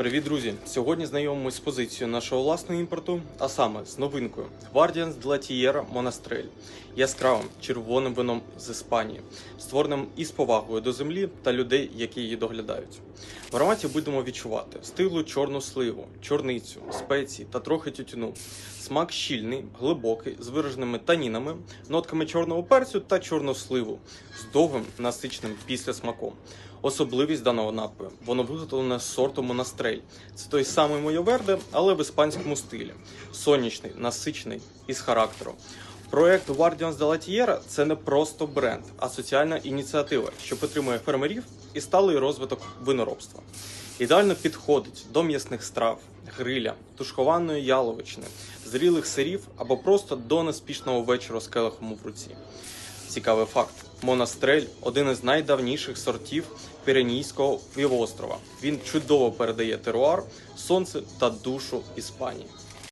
Привіт, друзі! Сьогодні знайомимось з позицією нашого власного імпорту, а саме з новинкою Guardians de la Tierra Monastrell, яскравим червоним вином з Іспанії, створеним із повагою до землі та людей, які її доглядають. В ароматі будемо відчувати стиглу чорну сливу, чорницю, спеції та трохи тютюну. Смак щільний, глибокий, з вираженими танінами, нотками чорного перцю та чорного сливу, з довгим насиченим післясмаком. Особливість даного напою воно виготовлене з сорту Монастрель. Це той самий Мойоверде, але в іспанському стилі. Сонячний, насичений і з характером. Проект Guardians de la Tierra – це не просто бренд, а соціальна ініціатива, що підтримує фермерів і сталий розвиток виноробства. Ідеально підходить до м'ясних страв, гриля, тушкованої яловичини, зрілих сирів або просто до неспішного вечора з келихом в руці. Цікавий факт: Монастрель один із найдавніших сортів Піренійського півострова. Він чудово передає теруар, сонце та душу Іспанії.